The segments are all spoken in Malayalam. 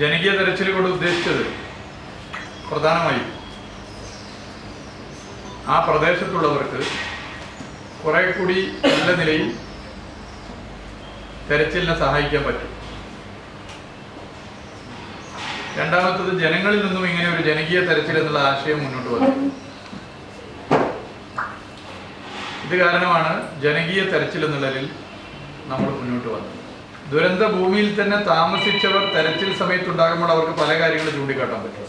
ജനകീയ തെരച്ചിൽ കൊണ്ട് ഉദ്ദേശിച്ചത് പ്രധാനമായും ആ പ്രദേശത്തുള്ളവർക്ക് കുറെ കൂടി നല്ല നിലയിൽ തെരച്ചിലിനെ സഹായിക്കാൻ പറ്റും. രണ്ടാമത്തത് ജനങ്ങളിൽ നിന്നും ഇങ്ങനെ ഒരു ജനകീയ തെരച്ചിൽ എന്നുള്ള ആശയം മുന്നോട്ട് വന്നു. ഇത് കാരണമാണ് ജനകീയ തെരച്ചിൽ എന്നുള്ളതിൽ നമ്മൾ മുന്നോട്ട് വന്നത്. ദുരന്ത ഭൂമിയിൽ തന്നെ താമസിച്ചവർ തെരച്ചിൽ സമയത്തുണ്ടാകുമ്പോൾ അവർക്ക് പല കാര്യങ്ങളും ചൂണ്ടിക്കാട്ടാൻ പറ്റും.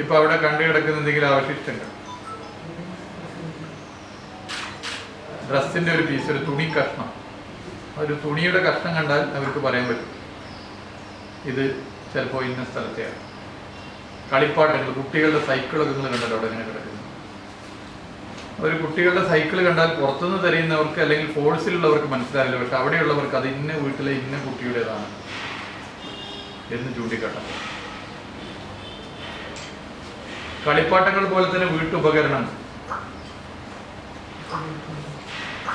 ഇപ്പൊ അവിടെ കണ്ടു കിടക്കുന്ന എന്തെങ്കിലും അവശിഷ്ടങ്ങൾ? ഡ്രസ്സിന്റെ ഒരു പീസ് ഒരു തുണി കഷ്ണം. ഒരു തുണിയുടെ കഷ്ണം കണ്ടാൽ അവർക്ക് പറയാൻ പറ്റും. ഇത് ചിലപ്പോൾ ഇന്ന സ്ഥലത്തെയാണ്. കളിപ്പാട്ടങ്ങൾ കുട്ടികളുടെ സൈക്കിളൊക്കെ നിങ്ങൾ കണ്ടല്ലോ അവിടെ ഇങ്ങനെ കിടക്കുന്നത്. ഒരു കുട്ടികളുടെ സൈക്കിൾ കണ്ടാൽ പുറത്തുനിന്ന് തെരയുന്നവർക്ക് അല്ലെങ്കിൽ ഫോഴ്സിലുള്ളവർക്ക് മനസ്സിലാവില്ല. പക്ഷെ അവിടെയുള്ളവർക്ക് അത് ഇന്ന വീട്ടിലെ ഇന്ന കുട്ടിയുടേതാണ് എന്ന് ചൂണ്ടിക്കാട്ടാം. കളിപ്പാട്ടങ്ങൾ പോലെ തന്നെ വീട്ടുപകരണം.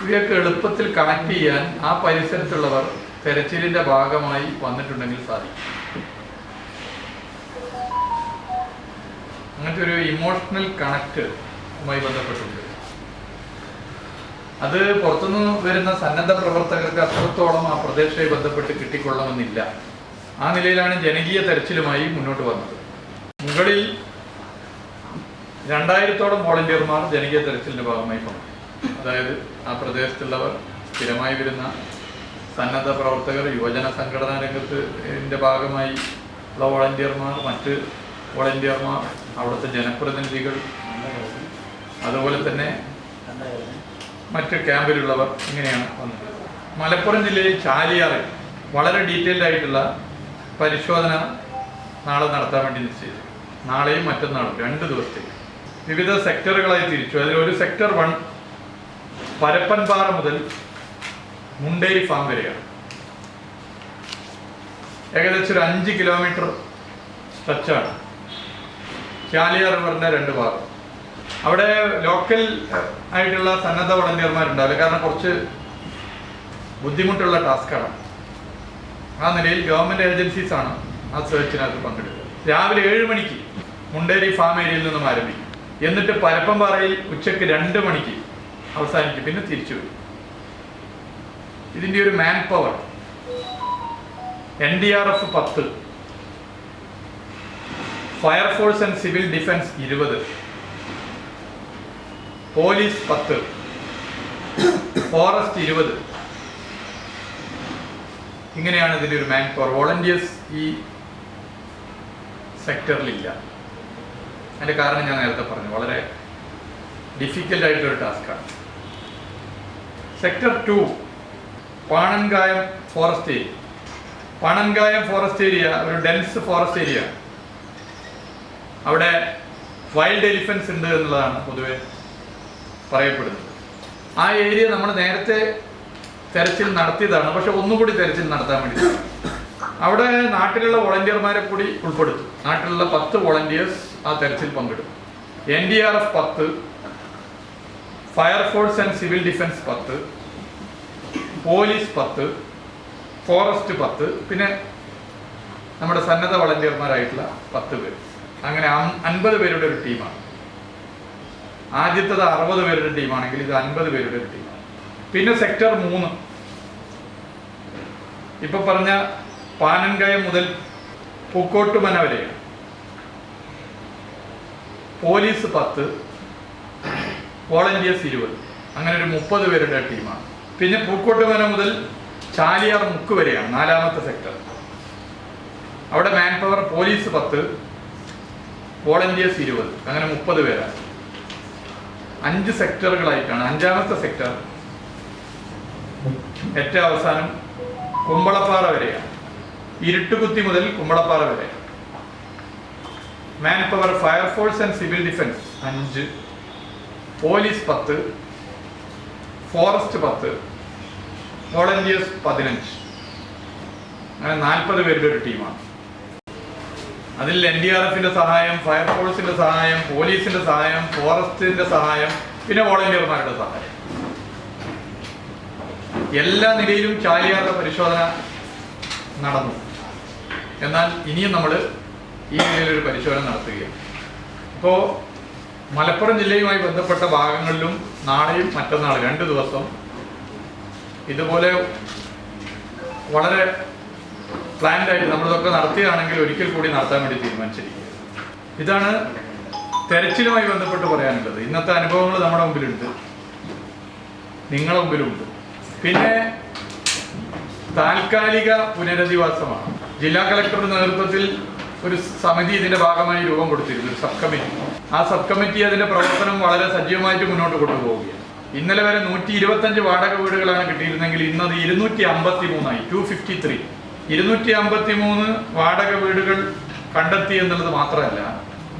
ഇവയൊക്കെ എളുപ്പത്തിൽ കണക്ട് ചെയ്യാൻ ആ പരിസരത്തുള്ളവർ തെരച്ചിലിന്റെ ഭാഗമായി വന്നിട്ടുണ്ടെങ്കിൽ സാധിക്കും. അങ്ങനത്തെ ഒരു ഇമോഷണൽ കണക്റ്റുമായി ബന്ധപ്പെട്ടുണ്ട് അത് പുറത്തുനിന്ന് വരുന്ന സന്നദ്ധ പ്രവർത്തകർക്ക് അത്രത്തോളം ആ പ്രദേശവുമായി ബന്ധപ്പെട്ട് കിട്ടിക്കൊള്ളണമെന്നില്ല. ആ നിലയിലാണ് ജനകീയ തെരച്ചിലുമായി മുന്നോട്ട് വന്നത്. മുകളിൽ രണ്ടായിരത്തോളം വോളണ്ടിയർമാർ ജനകീയ തെരച്ചിലിന്റെ ഭാഗമായി പങ്കെടുത്തു. അതായത് ആ പ്രദേശത്തുള്ളവർ സ്ഥിരമായി വരുന്ന സന്നദ്ധ പ്രവർത്തകർ യുവജന സംഘടനാ രംഗത്ത് ഭാഗമായി ഉള്ള വോളണ്ടിയർമാർ മറ്റ് വോളണ്ടിയർമാർ അവിടുത്തെ ജനപ്രതിനിധികൾ അതുപോലെ തന്നെ മറ്റ് ക്യാമ്പിലുള്ളവർ ഇങ്ങനെയാണ് വന്നത്. മലപ്പുറം ജില്ലയിൽ ചാലിയാറിൽ വളരെ ഡീറ്റെയിൽഡ് ആയിട്ടുള്ള പരിശോധന നാളെ നടത്താൻ വേണ്ടി നിശ്ചയിച്ചു. നാളെയും മറ്റന്നാളും രണ്ട് ദിവസത്തേക്ക്. വിവിധ സെക്ടറുകളായി തിരിച്ചു. അതിൽ ഒരു സെക്ടർ വൺ പരപ്പൻപാറ മുതൽ മുണ്ടേരി ഫാം വരെയാണ്. ഏകദേശം ഒരു അഞ്ച് കിലോമീറ്റർ സ്ട്രെച്ചാണ് ചാലിയാർ റിവറിന്റെ രണ്ട് ഭാഗം. അവിടെ ലോക്കൽ ആയിട്ടുള്ള സന്നദ്ധ വളണ്ടിയർമാരുണ്ടാവില്ല. കാരണം കുറച്ച് ബുദ്ധിമുട്ടുള്ള ടാസ്ക്കാണ് ആ നിലയിൽ ഗവൺമെന്റ് ഏജൻസീസ് ആണ് ആ സെർച്ചിനകത്ത് പങ്കെടുക്കുക. രാവിലെ ഏഴ് മണിക്ക് മുണ്ടേരി ഫാം ഏരിയയിൽ നിന്നും ആരംഭിക്കും. എന്നിട്ട് പരപ്പംപാറയിൽ ഉച്ചയ്ക്ക് രണ്ട് മണിക്ക് അവസാനിക്കും. പിന്നെ തിരിച്ചു വരും. ഇതിന്റെ ഒരു man power N D R F പത്ത് fire force and civil defence ഇരുപത്. പോലീസ് പത്ത്. ഫോറസ്റ്റ് ഇരുപത്. ഇങ്ങനെയാണ് ഇതിന്റെ ഒരു മാൻ പവർ വോളണ്ടിയേഴ്സ് ഈ സെക്ടറിലില്ല അതിന്റെ കാരണം ഞാൻ നേരത്തെ പറഞ്ഞു. വളരെ ഡിഫിക്കൽട്ട് ആയിട്ടുള്ള ടാസ്ക്കാണ് sector two Panankayam forest area Panankayam forest area ഒരു ഡെൻസ് ഫോറസ്റ്റ് ഏരിയ അവിടെ വൈൽഡ് എലിഫൻസ് ഉണ്ട് എന്നുള്ളതാണ് പൊതുവെ പറയപ്പെടുന്നത് ആ ഏരിയ നമ്മൾ നേരത്തെ തെരച്ചിൽ നടത്തിയതാണ്. പക്ഷെ ഒന്നുകൂടി തെരച്ചിൽ നടത്താൻ വേണ്ടി. അവിടെ നാട്ടിലുള്ള വോളണ്ടിയർമാരെ കൂടി ഉൾപ്പെടുത്തും. നാട്ടിലുള്ള പത്ത് വോളണ്ടിയേഴ്സ് ആ തെരച്ചിൽ പങ്കെടുക്കും എൻ ഡി ആർ എഫ് പത്ത് fire force and civil defence പത്ത് പോലീസ് പത്ത് ഫോറസ്റ്റ് പത്ത് പിന്നെ നമ്മുടെ സന്നദ്ധ വളണ്ടിയർമാരായിട്ടുള്ള പത്ത് പേര്. അങ്ങനെ അൻപത് പേരുടെ ഒരു ടീമാണ് ആദ്യത്തത് അറുപത് പേരുടെ ടീമാണെങ്കിൽ ഇത് അൻപത് പേരുടെ ടീമാണ് പിന്നെ സെക്ടർ മൂന്ന്. ഇപ്പൊ പറഞ്ഞ പാനൻകയം മുതൽ പൂക്കോട്ടുമന വരെ. പോലീസ് പത്ത് വോളണ്ടിയേഴ്സ് ഇരുപത്. അങ്ങനെ ഒരു മുപ്പത് പേരുടെ ടീമാണ് പിന്നെ പൂക്കോട്ടുമന മുതൽ ചാലിയാർ മുക്ക് വരെയാണ് നാലാമത്തെ സെക്ടർ അവിടെ മാൻ പവർ പോലീസ് പത്ത് വോളണ്ടിയേഴ്സ് ഇരുപത്. അങ്ങനെ മുപ്പത് പേരാണ്. അഞ്ച് സെക്ടറുകളായിട്ടാണ്. അഞ്ചാമത്തെ സെക്ടർ ഏറ്റവും അവസാനം കുമ്പളപ്പാറ വരെയാണ്. ഇരുട്ടുകുത്തി മുതൽ കുമ്പളപ്പാറ വരെ. Man power fire force and civil defence അഞ്ച്. പോലീസ് പത്ത്. ഫോറസ്റ്റ് പത്ത്. വോളണ്ടിയേഴ്സ് പതിനഞ്ച്. അങ്ങനെ നാൽപ്പത് പേരുടെ ഒരു ടീമാണ്. അതിൽ എൻ ഡി ആർ എഫിന്റെ സഹായം ഫയർഫോഴ്സിന്റെ സഹായം പോലീസിന്റെ സഹായം ഫോറസ്റ്റിന്റെ സഹായം പിന്നെ വോളണ്ടിയർമാരുടെ സഹായം. എല്ലാ നിലയിലും ചാലിയാറുടെ പരിശോധന നടന്നു. എന്നാൽ ഇനിയും നമ്മൾ ഈ നിലയിലൊരു പരിശോധന നടത്തുകയാണ്. ഇപ്പോൾ മലപ്പുറം ജില്ലയുമായി ബന്ധപ്പെട്ട ഭാഗങ്ങളിലും നാളെയും മറ്റന്നാൾ രണ്ട് ദിവസം ഇതുപോലെ വളരെ പ്ലാൻഡ് ആയിട്ട് നമ്മളിതൊക്കെ നടത്തിയാണെങ്കിൽ ഒരിക്കൽ കൂടി നടത്താൻ വേണ്ടി തീരുമാനിച്ചിരിക്കുക. ഇതാണ് തെരച്ചിലുമായി ബന്ധപ്പെട്ട് പറയാനുള്ളത്. ഇന്നത്തെ അനുഭവങ്ങൾ നമ്മുടെ മുമ്പിലുണ്ട്. നിങ്ങളുടെ മുമ്പിലുണ്ട്. പിന്നെ താൽക്കാലിക പുനരധിവാസമാണ്. ജില്ലാ കളക്ടറുടെ നേതൃത്വത്തിൽ ഒരു സമിതി ഇതിന്റെ ഭാഗമായി രൂപം കൊടുത്തിരുന്നു ഒരു സബ് കമ്മിറ്റി ആ സബ് കമ്മിറ്റി അതിന്റെ പ്രവർത്തനം വളരെ സജീവമായിട്ട് മുന്നോട്ട് കൊണ്ടുപോവുകയാണ്. ഇന്നലെ വരെ നൂറ്റി ഇരുപത്തഞ്ച് വാടക വീടുകളാണ് കിട്ടിയിരുന്നെങ്കിൽ ഇന്നത് ഇരുന്നൂറ്റി അമ്പത്തി മൂന്നായി ടു ഫിഫ്റ്റി ത്രീ ഇരുന്നൂറ്റി അമ്പത്തി മൂന്ന് വാടക വീടുകൾ കണ്ടെത്തി എന്നുള്ളത് മാത്രമല്ല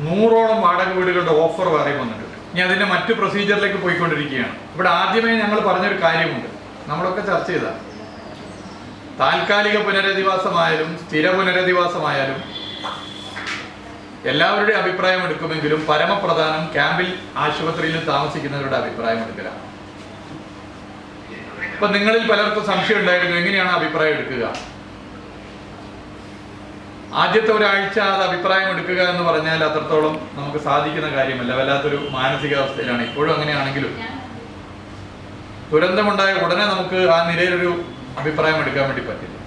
നൂറോളം വാടക വീടുകളുടെ ഓഫർ വേറെ വന്നിട്ടുണ്ട്. ഇനി അതിന്റെ മറ്റു പ്രൊസീജിയറിലേക്ക് പോയിക്കൊണ്ടിരിക്കുകയാണ്. ഇവിടെ ആദ്യമേ ഞങ്ങൾ പറഞ്ഞൊരു കാര്യമുണ്ട്. നമ്മളൊക്കെ ചർച്ച ചെയ്ത. താൽക്കാലിക പുനരധിവാസമായാലും സ്ഥിര പുനരധിവാസമായാലും എല്ലാവരുടെയും അഭിപ്രായം എടുക്കുമെങ്കിലും പരമപ്രധാനം ക്യാമ്പിൽ ആശുപത്രിയിൽ താമസിക്കുന്നവരുടെ അഭിപ്രായം എടുക്കലാണ്. ഇപ്പൊ നിങ്ങളിൽ പലർക്കും സംശയം ഉണ്ടായിരുന്നു എങ്ങനെയാണ് അഭിപ്രായം എടുക്കുക? ആദ്യത്തെ ഒരാഴ്ച അത് അഭിപ്രായം എടുക്കുക എന്ന് പറഞ്ഞാൽ അത്രത്തോളം നമുക്ക് സാധിക്കുന്ന കാര്യമല്ല. വല്ലാത്തൊരു മാനസികാവസ്ഥയിലാണ്. ഇപ്പോഴും അങ്ങനെയാണെങ്കിലും ദുരന്തമുണ്ടായ ഉടനെ നമുക്ക് ആ നിലയിലൊരു അഭിപ്രായം എടുക്കാൻ വേണ്ടി പറ്റില്ല.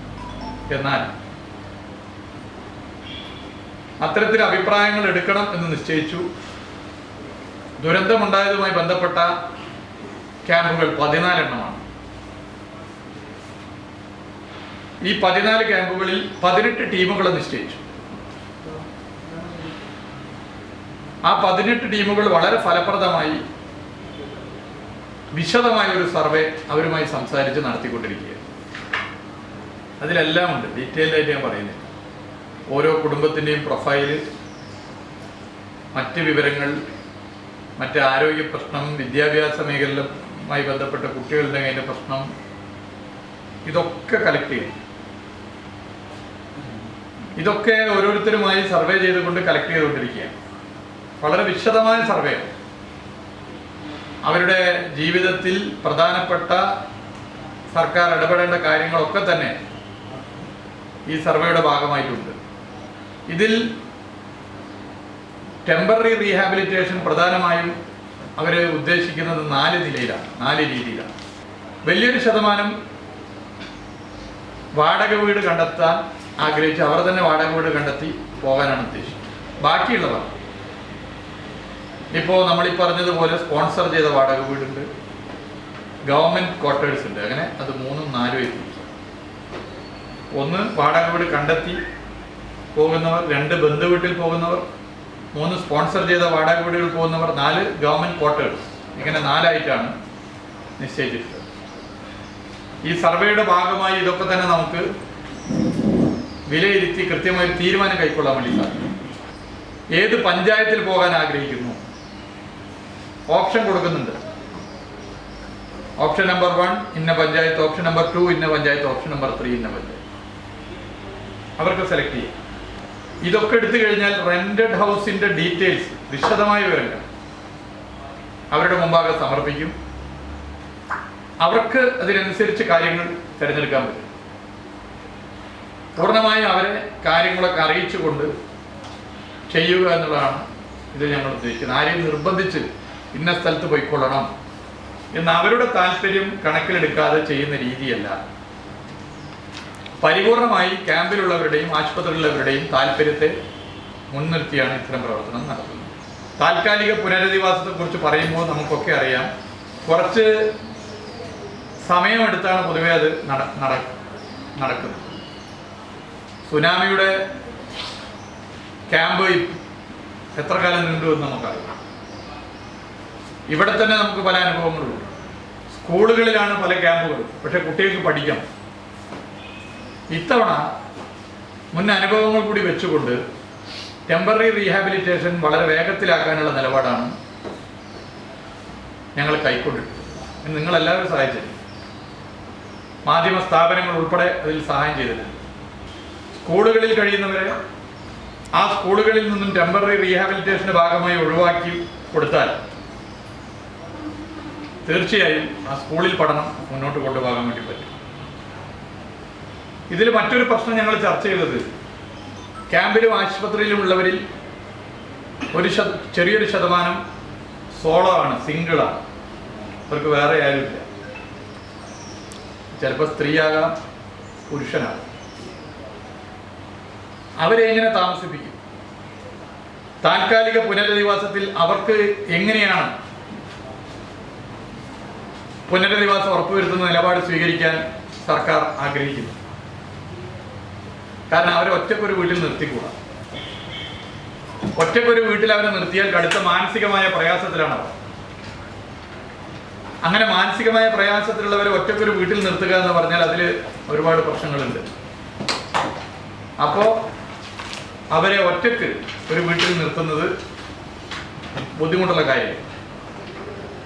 എന്നാൽ അത്തരത്തിൽ അഭിപ്രായങ്ങൾ എടുക്കണം എന്ന് നിശ്ചയിച്ചു. ദുരന്തമുണ്ടായതുമായി ബന്ധപ്പെട്ട ക്യാമ്പുകൾ പതിനാലെണ്ണമാണ്. ഈ പതിനാല് ക്യാമ്പുകളിൽ പതിനെട്ട് ടീമുകളെ നിശ്ചയിച്ചു. ആ പതിനെട്ട് ടീമുകൾ വളരെ ഫലപ്രദമായി വിശദമായ ഒരു സർവേ അവരുമായി സംസാരിച്ച് നടത്തിക്കൊണ്ടിരിക്കുക അതിലെല്ലാം ഉണ്ട് ഡീറ്റെയിൽഡ് ആയിട്ട് ഞാൻ പറയുന്നത് ഓരോ കുടുംബത്തിന്റെയും പ്രൊഫൈൽ മറ്റ് വിവരങ്ങൾ മറ്റ് ആരോഗ്യ പ്രശ്നം വിദ്യാഭ്യാസ മേഖലയുമായി ബന്ധപ്പെട്ട കുട്ടികളുടെ അതിന്റെ പ്രശ്നം ഇതൊക്കെ കളക്ട് ചെയ്യും ഇതൊക്കെ ഓരോരുത്തരുമായി സർവേ ചെയ്തുകൊണ്ട് കളക്ട് ചെയ്തുകൊണ്ടിരിക്കുകയാണ്. വളരെ വിശദമായ സർവേ. അവരുടെ ജീവിതത്തിൽ പ്രധാനപ്പെട്ട സർക്കാർ ഇടപെടേണ്ട കാര്യങ്ങളൊക്കെ തന്നെ ഈ സർവേയുടെ ഭാഗമായിട്ടുണ്ട്. ഇതിൽ ടെമ്പററി റീഹാബിലിറ്റേഷൻ പ്രധാനമായും അവർ ഉദ്ദേശിക്കുന്നത് നാല് നിലയിലാണ് നാല് രീതിയിലാണ്. വലിയൊരു ശതമാനം വാടക വീട് കണ്ടെത്താൻ ആഗ്രഹിച്ച് അവർ തന്നെ വാടക വീട് കണ്ടെത്തി പോകാനാണ് ഉദ്ദേശിച്ചത്. ബാക്കിയുള്ളവർ. ഇപ്പോൾ നമ്മൾ പറഞ്ഞതുപോലെ സ്പോൺസർ ചെയ്ത വാടക വീടുണ്ട്. ഗവൺമെന്റ് ക്വാർട്ടേഴ്സ് ഉണ്ട്. അങ്ങനെ അത് മൂന്നും നാലും എത്തി ഒന്ന് വാടക വീട് കണ്ടെത്തി പോകുന്നവർ. രണ്ട് ബന്ധു വീട്ടിൽ പോകുന്നവർ. മൂന്ന് സ്പോൺസർ ചെയ്ത വാടക വീടുകൾ പോകുന്നവർ. നാല് ഗവൺമെന്റ് ക്വാർട്ടേഴ്സ്. ഇങ്ങനെ നാലായിട്ടാണ് നിശ്ചയിച്ചിട്ടുള്ളത്. ഈ സർവേയുടെ ഭാഗമായി ഇതൊക്കെ തന്നെ നമുക്ക് വിലയിരുത്തി കൃത്യമായ ഒരു തീരുമാനം കൈക്കൊള്ളാൻ വേണ്ടി സാധിക്കും. ഏത് പഞ്ചായത്തിൽ പോകാൻ ആഗ്രഹിക്കുന്നു? ഓപ്ഷൻ കൊടുക്കുന്നുണ്ട്. ഓപ്ഷൻ നമ്പർ വൺ ഇന്ന പഞ്ചായത്ത് ഓപ്ഷൻ നമ്പർ ടു ഇന്ന പഞ്ചായത്ത് ഓപ്ഷൻ നമ്പർ ത്രീ ഇന്ന പഞ്ചായത്ത്. അവർക്ക് സെലക്ട് ചെയ്യാം. ഇതൊക്കെ എടുത്തു കഴിഞ്ഞാൽ റെന്റഡ് ഹൗസിന്റെ ഡീറ്റെയിൽസ് വിശദമായ വിവരങ്ങൾ അവരുടെ മുമ്പാകെ സമർപ്പിക്കും. അവർക്ക് അതിനനുസരിച്ച് കാര്യങ്ങൾ തിരഞ്ഞെടുക്കാൻ പറ്റും. പൂർണമായും അവരെ കാര്യങ്ങളൊക്കെ അറിയിച്ചുകൊണ്ട് ചെയ്യുക എന്നുള്ളതാണ് ഇത് ഞങ്ങൾ ഉദ്ദേശിക്കുന്നത്. ആരെയും നിർബന്ധിച്ച് ഇന്ന സ്ഥലത്ത് പോയിക്കൊള്ളണം എന്ന് അവരുടെ താല്പര്യം കണക്കിലെടുക്കാതെ ചെയ്യുന്ന രീതിയല്ല. പരിപൂർണമായി ക്യാമ്പിലുള്ളവരുടെയും ആശുപത്രിയിലുള്ളവരുടെയും താല്പര്യത്തെ മുൻനിർത്തിയാണ് ഇത്തരം പ്രവർത്തനം നടത്തുന്നത്. താൽക്കാലിക പുനരധിവാസത്തെക്കുറിച്ച് പറയുമ്പോൾ നമുക്കൊക്കെ അറിയാം കുറച്ച് സമയമെടുത്താണ് പൊതുവെ അത് നട നട- നടക്കുന്നത്. സുനാമിയുടെ ക്യാമ്പ് എത്ര കാലം നീണ്ടു എന്ന് നമുക്കറിയാം. ഇവിടെ തന്നെ നമുക്ക് പല അനുഭവങ്ങളുണ്ട്. സ്കൂളുകളിലാണ് പല ക്യാമ്പുകളും പക്ഷെ കുട്ടികൾക്ക് പഠിക്കണം. ഇത്തവണ മുൻ അനുഭവങ്ങൾ കൂടി വെച്ചുകൊണ്ട് ടെമ്പററി റീഹാബിലിറ്റേഷൻ വളരെ വേഗത്തിലാക്കാനുള്ള നിലപാടാണ് ഞങ്ങൾ കൈക്കൊണ്ടിട്ടുള്ളത്. നിങ്ങളെല്ലാവരും സഹായിച്ചിട്ടുണ്ട്. മാധ്യമ സ്ഥാപനങ്ങൾ ഉൾപ്പെടെ അതിൽ സഹായം ചെയ്തിട്ടുണ്ട്. സ്കൂളുകളിൽ കഴിയുന്നവരെ ആ സ്കൂളുകളിൽ നിന്നും ടെമ്പററി റീഹാബിലിറ്റേഷന്റെ ഭാഗമായി ഒഴിവാക്കി കൊടുത്താൽ തീർച്ചയായും ആ സ്കൂളിൽ പഠനം മുന്നോട്ട് കൊണ്ടുപോകാൻ വേണ്ടി പറ്റും. ഇതിൽ മറ്റൊരു പ്രശ്നം ഞങ്ങൾ ചർച്ച ചെയ്തത് ക്യാമ്പിലും ആശുപത്രിയിലും ഉള്ളവരിൽ ഒരു ശത ചെറിയൊരു ശതമാനം സോളോ ആണ് സിംഗിളാണ്. അവർക്ക് വേറെ ആരുമില്ല. ചിലപ്പോൾ സ്ത്രീയാകാം പുരുഷനാകാം. അവരെ എങ്ങനെ താമസിപ്പിക്കും? താൽക്കാലിക പുനരധിവാസത്തിൽ അവർക്ക് എങ്ങനെയാണ് പുനരധിവാസം ഉറപ്പുവരുത്തുന്ന നിലപാട് സ്വീകരിക്കാൻ സർക്കാർ ആഗ്രഹിക്കുന്നു? കാരണം അവരെ ഒറ്റക്കൊരു വീട്ടിൽ നിർത്തിക്കൂടാ. ഒറ്റക്കൊരു വീട്ടിൽ അവരെ നിർത്തിയാൽ കടുത്ത മാനസികമായ പ്രയാസത്തിലാണ് അവർ. അങ്ങനെ മാനസികമായ പ്രയാസത്തിലുള്ളവരെ ഒറ്റക്കൊരു വീട്ടിൽ നിർത്തുക എന്ന് പറഞ്ഞാൽ അതിൽ ഒരുപാട് പ്രശ്നങ്ങളുണ്ട്. അപ്പോൾ അവരെ ഒറ്റയ്ക്ക് ഒരു വീട്ടിൽ നിർത്തുന്നത് ബുദ്ധിമുട്ടുള്ള കാര്യം.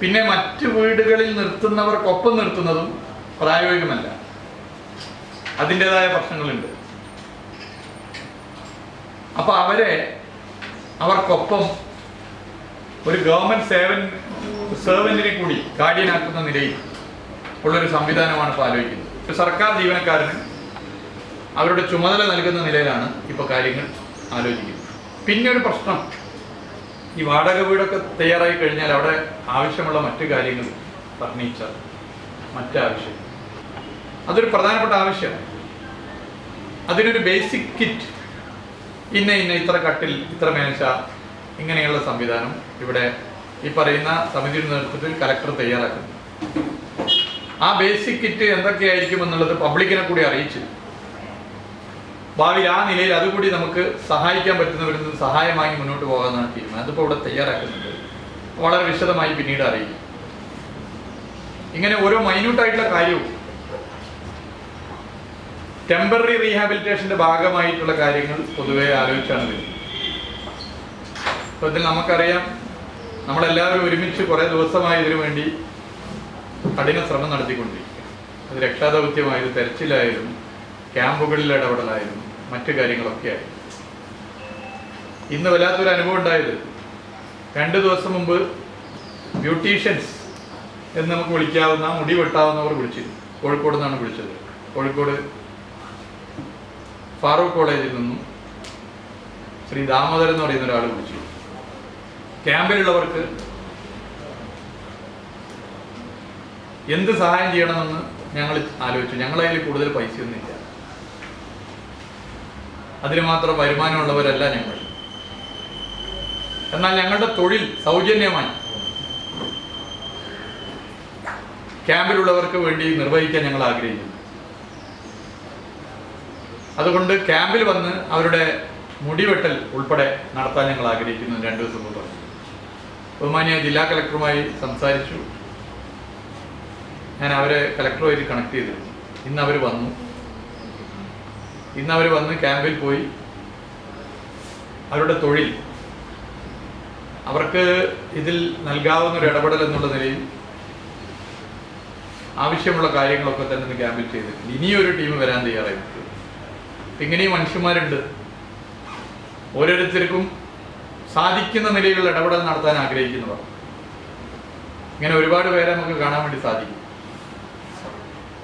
പിന്നെ മറ്റ് വീടുകളിൽ നിർത്തുന്നവർക്കൊപ്പം നിർത്തുന്നതും പ്രായോഗികമല്ല. അതിന്റെതായ പ്രശ്നങ്ങളുണ്ട്. അപ്പൊ അവരെ അവർക്കൊപ്പം ഒരു ഗവൺമെന്റ് സേവൻ സേവന്റിനെ കൂടി ഗാർഡിയനാക്കുന്ന നിലയിൽ ഉള്ളൊരു സംവിധാനമാണ് ഇപ്പോൾ ആലോചിക്കുന്നത്. സർക്കാർ ജീവനക്കാരന് അവരുടെ ചുമതല നൽകുന്ന നിലയിലാണ് ഇപ്പോൾ കാര്യങ്ങൾ ആലോചിക്കുന്നത് പിന്നെ ഒരു പ്രശ്നം. ഈ വാടക വീടൊക്കെ തയ്യാറായി കഴിഞ്ഞാൽ അവിടെ ആവശ്യമുള്ള മറ്റു കാര്യങ്ങൾ ഫർണിച്ചർ മറ്റാവശ്യം അതൊരു പ്രധാനപ്പെട്ട ആവശ്യം അതിനൊരു ബേസിക് കിറ്റ് ഇന്ന ഇന്ന ഇത്ര കട്ടിൽ ഇത്ര മേശ ഇങ്ങനെയുള്ള സംവിധാനം ഇവിടെ ഈ പറയുന്ന സമിതിയുടെ നേതൃത്വത്തിൽ കലക്ടർ തയ്യാറാക്കുന്നു. ആ ബേസിക് കിറ്റ് എന്തൊക്കെയായിരിക്കും എന്നുള്ളത് പബ്ലിക്കിനെ കൂടി അറിയിച്ചു ഭാവിയിൽ ആ നിലയിൽ അതുകൂടി നമുക്ക് സഹായിക്കാൻ പറ്റുന്നവരിൽ നിന്ന് സഹായമായി മുന്നോട്ട് പോകാമെന്നാണ് തീരുമാനം. അതിപ്പോൾ ഇവിടെ തയ്യാറാക്കുന്നുണ്ട്. വളരെ വിശദമായി പിന്നീട് അറിയിക്കും. ഇങ്ങനെ ഓരോ മൈന്യൂട്ടായിട്ടുള്ള കാര്യവും ടെമ്പററി റീഹാബിലിറ്റേഷന്റെ ഭാഗമായിട്ടുള്ള കാര്യങ്ങൾ പൊതുവെ ആലോചിച്ചാണ് വരുന്നത്. ഇതിൽ നമുക്കറിയാം നമ്മളെല്ലാവരും ഒരുമിച്ച് കുറേ ദിവസമായി ഇതിനു വേണ്ടി കഠിന ശ്രമം നടത്തിക്കൊണ്ടിരിക്കുക അത് രക്ഷാദൗത്യമായത് തെരച്ചിലായാലും ക്യാമ്പുകളിൽ ഇടപെടലായാലും മറ്റു കാര്യങ്ങളൊക്കെ ആയി. ഇന്ന് വല്ലാത്തൊരു അനുഭവം ഉണ്ടായത് രണ്ട് ദിവസം മുമ്പ് ബ്യൂട്ടീഷ്യൻസ് എന്ന് നമുക്ക് വിളിക്കാവുന്ന മുടി വെട്ടാവുന്നവർ വിളിച്ചിരുന്നു കോഴിക്കോട് നിന്നാണ് വിളിച്ചത്. കോഴിക്കോട് ഫാറൂഖ് കോളേജിൽ നിന്നും ശ്രീ ദാമോദരൻ എന്ന് പറയുന്ന ഒരാൾ വിളിച്ചു. ക്യാമ്പിലുള്ളവർക്ക് എന്ത് സഹായം ചെയ്യണമെന്ന് ഞങ്ങൾ ആലോചിച്ചു. ഞങ്ങളതിൽ കൂടുതൽ പൈസയൊന്നുമില്ല. അതിന് മാത്രം വരുമാനമുള്ളവരല്ല ഞങ്ങൾ. എന്നാൽ ഞങ്ങളുടെ തൊഴിൽ സൗജന്യമായി ക്യാമ്പിലുള്ളവർക്ക് വേണ്ടി നിർവഹിക്കാൻ ഞങ്ങൾ ആഗ്രഹിക്കുന്നു. അതുകൊണ്ട് ക്യാമ്പിൽ വന്ന് അവരുടെ മുടിവെട്ടൽ ഉൾപ്പെടെ നടത്താൻ ഞങ്ങൾ ആഗ്രഹിക്കുന്നു രണ്ടു ദിവസം മുമ്പ്. ബഹുമാനിയ ജില്ലാ കളക്ടറുമായി സംസാരിച്ചു. ഞാൻ അവരെ കലക്ടറുമായിട്ട് കണക്ട് ചെയ്തിരുന്നു ഇന്ന് അവർ വന്നു. ഇന്ന് അവർ വന്ന് ക്യാമ്പിൽ പോയി അവരുടെ തൊഴിൽ. അവർക്ക് ഇതിൽ നൽകാവുന്ന ഒരു ഇടപെടൽ എന്നുള്ള നിലയിൽ ആവശ്യമുള്ള കാര്യങ്ങളൊക്കെ തന്നെ ക്യാമ്പിൽ ചെയ്തിട്ടുണ്ട്. ഇനിയൊരു ടീം വരാൻ തയ്യാറായിട്ടുണ്ട്. ഇങ്ങനെയും മനുഷ്യന്മാരുണ്ട്. ഓരോരുത്തർക്കും സാധിക്കുന്ന നിലയിലുള്ള ഇടപെടൽ നടത്താൻ ആഗ്രഹിക്കുന്നവർ. ഇങ്ങനെ ഒരുപാട് പേരെ നമുക്ക് കാണാൻ വേണ്ടി സാധിക്കും.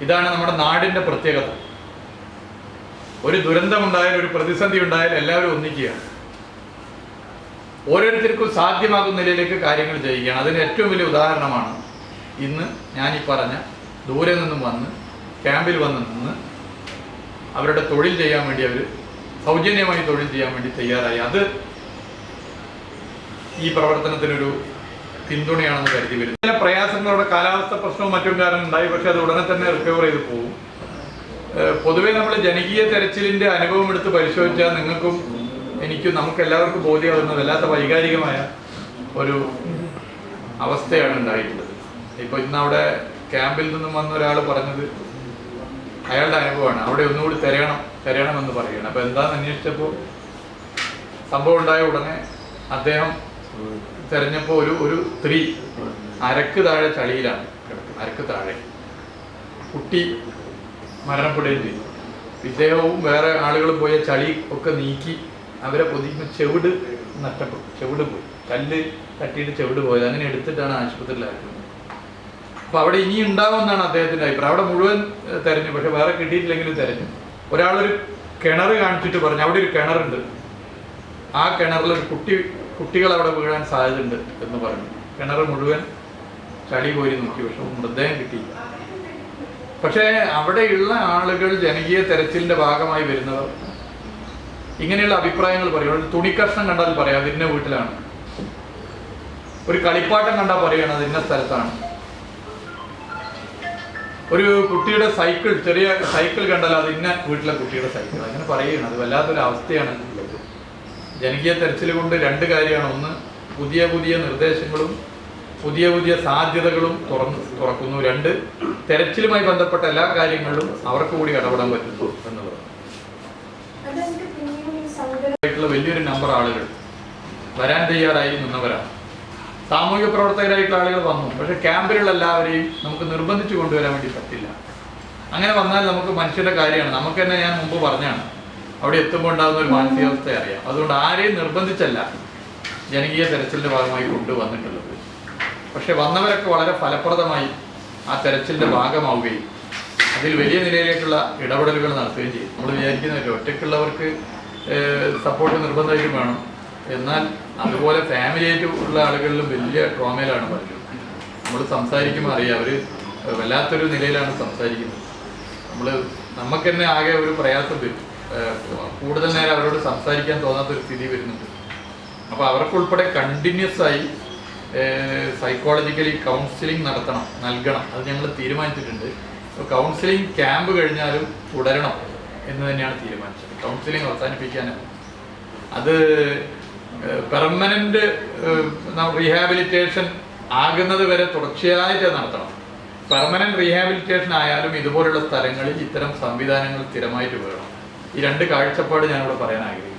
ഇതാണ് നമ്മുടെ നാടിന്റെ പ്രത്യേകത. ഒരു ദുരന്തമുണ്ടായാലും ഒരു പ്രതിസന്ധി ഉണ്ടായാലും എല്ലാവരും ഒന്നിക്കുകയാണ്. ഓരോരുത്തർക്കും സാധ്യമാകുന്ന നിലയിലേക്ക് കാര്യങ്ങൾ ചെയ്യുകയാണ്. അതിന് ഏറ്റവും വലിയ ഉദാഹരണമാണ് ഇന്ന് ഞാൻ ഈ പറഞ്ഞ ദൂരെ നിന്നും വന്ന് ക്യാമ്പിൽ വന്ന് നിന്ന് അവരുടെ തൊഴിൽ ചെയ്യാൻ വേണ്ടി അവർ സൗജന്യമായി തൊഴിൽ ചെയ്യാൻ വേണ്ടി തയ്യാറായി. അത് ഈ പ്രവർത്തനത്തിനൊരു പിന്തുണയാണെന്ന് കരുതി വരുന്നു. ചില പ്രയാസങ്ങളുടെ കാലാവസ്ഥ പ്രശ്നവും മറ്റും കാരണം ഉണ്ടായി. പക്ഷെ അത് ഉടനെ തന്നെ റിക്കവർ ചെയ്ത് പോകും പൊതുവെ നമ്മൾ ജനകീയ തെരച്ചിലിന്റെ അനുഭവം എടുത്ത് പരിശോധിച്ചാൽ നിങ്ങൾക്കും എനിക്കും നമുക്ക് എല്ലാവർക്കും ബോധ്യമാകുന്ന വല്ലാത്ത വൈകാരികമായ ഒരു അവസ്ഥയാണ് ഉണ്ടായിട്ടുള്ളത്. ഇപ്പൊ ഇന്ന് അവിടെ ക്യാമ്പിൽ നിന്നും വന്ന ഒരാൾ പറഞ്ഞത് അയാളുടെ അനുഭവമാണ്. അവിടെ ഒന്നുകൂടി തിരയണം എന്ന് പറയുകയാണ്. അപ്പൊ എന്താന്ന് അന്വേഷിച്ചപ്പോൾ സംഭവം ഉണ്ടായ ഉടനെ അദ്ദേഹം തെരഞ്ഞപ്പോൾ ഒരു ഒരു സ്ത്രീ അരക്ക് താഴെ ചളിയിലാണ് അരക്ക് താഴെ. കുട്ടി മരണപ്പെടുകയും ചെയ്തു. ഇദ്ദേഹവും വേറെ ആളുകൾ പോയ ചളി ഒക്കെ നീക്കി അവരെ പൊതിക്കുമ്പോൾ ചെവിട് നഷ്ടപ്പെട്ടു ചെവിട് പോയി. കല്ല് തട്ടിയിട്ട് ചെവിട് പോയത്. അങ്ങനെ എടുത്തിട്ടാണ് ആശുപത്രിയിലാക്കുന്നത് അപ്പൊ അവിടെ ഇനി ഉണ്ടാവുമെന്നാണ് അദ്ദേഹത്തിന്റെ അഭിപ്രായം. അവിടെ മുഴുവൻ തിരഞ്ഞു. പക്ഷെ വേറെ കിട്ടിയിട്ടില്ലെങ്കിലും തെരഞ്ഞു. ഒരാളൊരു കിണർ കാണിച്ചിട്ട് പറഞ്ഞു അവിടെ ഒരു കിണറുണ്ട്. ആ കിണറിൽ ഒരു കുട്ടി കുട്ടികൾ അവിടെ വീഴാൻ സാധ്യതയുണ്ട് എന്ന് പറഞ്ഞു. കിണർ മുഴുവൻ ചളി കോരി നോക്കി. പക്ഷെ മൃതദേഹം കിട്ടിയില്ല. പക്ഷേ അവിടെയുള്ള ആളുകൾ ജനകീയ തെരച്ചിലിന്റെ ഭാഗമായി വരുന്നവർ ഇങ്ങനെയുള്ള അഭിപ്രായങ്ങൾ പറയും തുണിക്കഷ്ണം കണ്ടാൽ പറയാം അതിന്റെ വീട്ടിലാണ്. ഒരു കളിപ്പാട്ടം കണ്ടാൽ പറയുകയാണ് അത് സ്ഥലത്താണ്. ഒരു കുട്ടിയുടെ സൈക്കിൾ ചെറിയ സൈക്കിൾ കണ്ടാൽ അത് ഇന്ന വീട്ടിലെ കുട്ടിയുടെ സൈക്കിൾ. അങ്ങനെ പറയുകയാണ്. അത് വല്ലാത്തൊരു അവസ്ഥയാണ് ജനകീയ തെരച്ചിൽ കൊണ്ട് രണ്ട് കാര്യമാണ്. ഒന്ന് പുതിയ പുതിയ നിർദ്ദേശങ്ങളും പുതിയ പുതിയ സാധ്യതകളും തുറന്നു തുറക്കുന്നു. രണ്ട് തെരച്ചിലുമായി ബന്ധപ്പെട്ട എല്ലാ കാര്യങ്ങളിലും അവർക്ക് കൂടി ഇടപെടാൻ പറ്റുന്നു എന്നുള്ളതാണ് വലിയൊരു നമ്പർ ആളുകൾ വരാൻ തയ്യാറായി നിന്നവരാണ്. സാമൂഹിക പ്രവർത്തകരായിട്ടുള്ള ആളുകൾ വന്നു. പക്ഷെ ക്യാമ്പിലുള്ള എല്ലാവരെയും നമുക്ക് നിർബന്ധിച്ചു കൊണ്ടുവരാൻ വേണ്ടി പറ്റില്ല. അങ്ങനെ വന്നാൽ നമുക്ക് മനുഷ്യരുടെ കാര്യമാണ്. നമുക്ക് തന്നെ ഞാൻ മുമ്പ് പറഞ്ഞാണ് അവിടെ എത്തുമ്പോൾ ഉണ്ടാകുന്ന ഒരു മാനസികാവസ്ഥ അറിയാം. അതുകൊണ്ട് ആരെയും നിർബന്ധിച്ചല്ല ജനകീയ തെരച്ചിലിന്റെ ഭാഗമായി കൊണ്ടുവന്നിട്ടുള്ളത്. പക്ഷെ വന്നവരൊക്കെ വളരെ ഫലപ്രദമായി ആ തെരച്ചിലിന്റെ ഭാഗമാവുകയും അതിൽ വലിയ നിലയിലേക്കുള്ള ഇടപെടലുകൾ നടത്തുകയും ചെയ്യും നമ്മൾ വിചാരിക്കുന്നത് ഒറ്റയ്ക്കുള്ളവർക്ക് സപ്പോർട്ട് നിർബന്ധമായിട്ടും വേണം. എന്നാൽ അതുപോലെ ഫാമിലി ആയിട്ട് ഉള്ള ആളുകളിലും വലിയ ട്രോമയിലാണ് പലരും. നമ്മൾ സംസാരിക്കുമ്പോൾ അറിയാം അവർ വല്ലാത്തൊരു നിലയിലാണ് സംസാരിക്കുന്നത്. നമ്മൾ നമുക്ക് തന്നെ ആകെ ഒരു പ്രയാസം വരും. കൂടുതൽ നേരം അവരോട് സംസാരിക്കാൻ തോന്നാത്തൊരു സ്ഥിതി വരുന്നുണ്ട്. അപ്പോൾ അവർക്കുൾപ്പെടെ കണ്ടിന്യൂസ് ആയി സൈക്കോളജിക്കലി കൗൺസിലിംഗ് നടത്തണം നൽകണം. അത് ഞങ്ങൾ തീരുമാനിച്ചിട്ടുണ്ട്. അപ്പോൾ കൗൺസിലിംഗ് ക്യാമ്പ് കഴിഞ്ഞാലും തുടരണം എന്ന് തന്നെയാണ് തീരുമാനിച്ചത്. കൗൺസിലിംഗ് അവസാനിപ്പിക്കാനാണ് അത് പെർമനന്റ് റീഹാബിലിറ്റേഷൻ ആകുന്നത് വരെ തുടർച്ചയായിട്ട് നടത്തണം. പെർമനന്റ് റീഹാബിലിറ്റേഷൻ ആയാലും ഇതുപോലുള്ള സ്ഥലങ്ങളിൽ ഇത്തരം സംവിധാനങ്ങൾ സ്ഥിരമായിട്ട് വേണം. ഈ രണ്ട് കാഴ്ചപ്പാട് ഞാനിവിടെ പറയാൻ ആഗ്രഹിക്കുന്നു